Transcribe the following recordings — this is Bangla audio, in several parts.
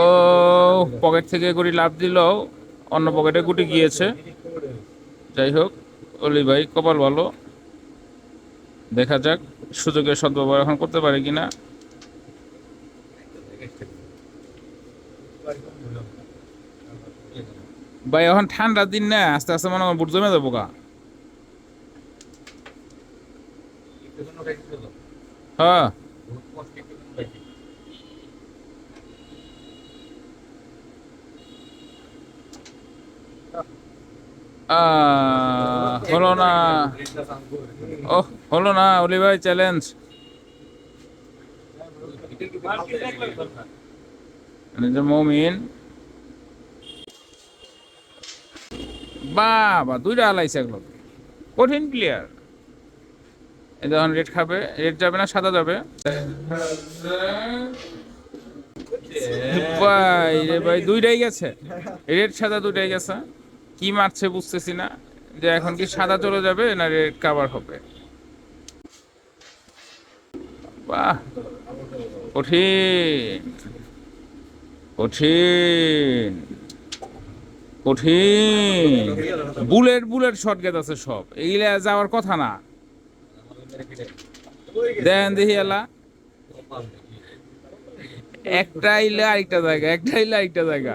ও পকেট থেকে গুড়ি লাভ দিল, অন্য পকেটে গুটি গিয়েছে। যাই হোক, অলি ভাই, কপাল ভালো। দেখা যাক সুযোগের সদ্ব্যবহার এখন করতে পারে কিনা। ভাই, এখন ঠান্ডার দিন না, আস্তে আস্তে মনে হয় বুট জমে যাব গা। হ্যাঁ। হলো না। ও, হলো না অলি ভাই চ্যালেঞ্জ মমিন। বাবা, দুইটা আলাইছে এগুলো। কঠিন প্লেয়ার যখন রেড খাবে রেড যাবে না, সাদা যাবে। ভাই রে ভাই, দুইটাই গেছে। রেড সাদা দুইটাই গেছে। কি মারছে বুঝতেছি না, যে এখন কি সাদা চলে যাবে না রেড কাভার হবে? বাহ, কঠিন কঠিন কঠিন। বুলেট বুলেট শট গেত আছে সব। এগুলা যাওয়ার কথা না। দেন দেখি এলা একটা আইলে আরেকটা জায়গা, একটা আইলে আরেকটা জায়গা।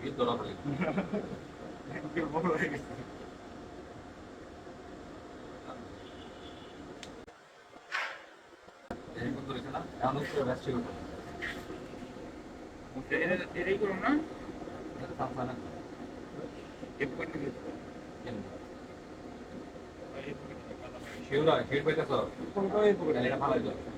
এটা ভালো হইতো হুম মাঝখান দেওয়া হয়ে